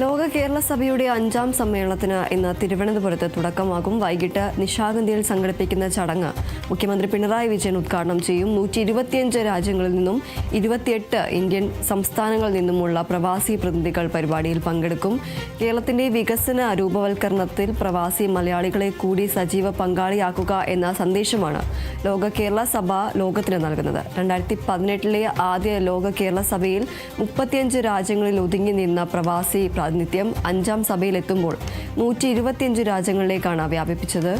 ലോക കേരള സഭയുടെ അഞ്ചാം സമ്മേളനത്തിന് ഇന്ന് തിരുവനന്തപുരത്ത് തുടക്കമാകും. വൈകിട്ട് നിശാഗന്ധിയിൽ സംഘടിപ്പിക്കുന്ന ചടങ്ങ് മുഖ്യമന്ത്രി പിണറായി വിജയൻ ഉദ്ഘാടനം ചെയ്യും. നൂറ്റി ഇരുപത്തിയഞ്ച് രാജ്യങ്ങളിൽ നിന്നും ഇരുപത്തിയെട്ട് ഇന്ത്യൻ സംസ്ഥാനങ്ങളിൽ നിന്നുമുള്ള പ്രവാസി പ്രതിനിധികൾ പരിപാടിയിൽ പങ്കെടുക്കും. കേരളത്തിന്റെ വികസന രൂപവൽക്കരണത്തിൽ പ്രവാസി മലയാളികളെ കൂടി സജീവ പങ്കാളിയാക്കുക എന്ന സന്ദേശമാണ് ലോക കേരള സഭ ലോകത്തിന് നൽകുന്നത്. രണ്ടായിരത്തി പതിനെട്ടിലെ ആദ്യ ലോക കേരള സഭയിൽ മുപ്പത്തിയഞ്ച് രാജ്യങ്ങളിൽ ഒതുങ്ങി നിന്ന പ്രവാസി പ്രാതിനിധ്യം അഞ്ചാം സഭയിലെത്തുമ്പോൾ നൂറ്റി ഇരുപത്തിയഞ്ച് രാജ്യങ്ങളിലേക്കാണ് വ്യാപിപ്പിച്ചത്.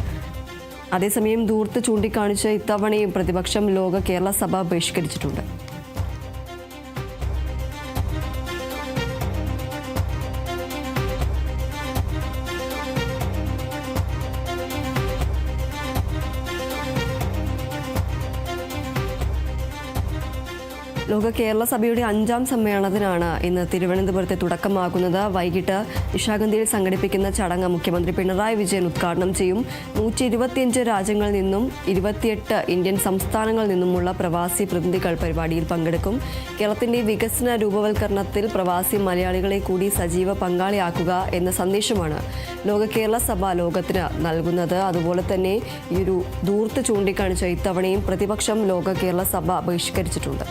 അതേസമയം ദൂർത്ത് ചൂണ്ടിക്കാണിച്ച് ഇത്തവണയും പ്രതിപക്ഷം ലോക കേരള സഭ ബഹിഷ്കരിച്ചിട്ടുണ്ട്. ലോക കേരള സഭയുടെ അഞ്ചാം സമ്മേളനത്തിനാണ് ഇന്ന് തിരുവനന്തപുരത്തെ തുടക്കമാകുന്നത്. വൈകിട്ട് നിശാഗന്ധിയിൽ സംഘടിപ്പിക്കുന്ന ചടങ്ങ് മുഖ്യമന്ത്രി പിണറായി വിജയൻ ഉദ്ഘാടനം ചെയ്യും. നൂറ്റി ഇരുപത്തിയഞ്ച് രാജ്യങ്ങളിൽ നിന്നും ഇരുപത്തിയെട്ട് ഇന്ത്യൻ സംസ്ഥാനങ്ങളിൽ നിന്നുമുള്ള പ്രവാസി പ്രതിനിധികൾ പരിപാടിയിൽ പങ്കെടുക്കും. കേരളത്തിന്റെ വികസന രൂപവൽക്കരണത്തിൽ പ്രവാസി മലയാളികളെ കൂടി സജീവ പങ്കാളിയാക്കുക എന്ന സന്ദേശമാണ് ലോക കേരള സഭ ലോകത്തിന് നൽകുന്നത്. അതുപോലെ തന്നെ ഈ ഒരു ദൂർത്ത് ചൂണ്ടിക്കാണിച്ച ഇത്തവണയും പ്രതിപക്ഷം ലോക കേരള സഭ ബഹിഷ്കരിച്ചിട്ടുണ്ട്.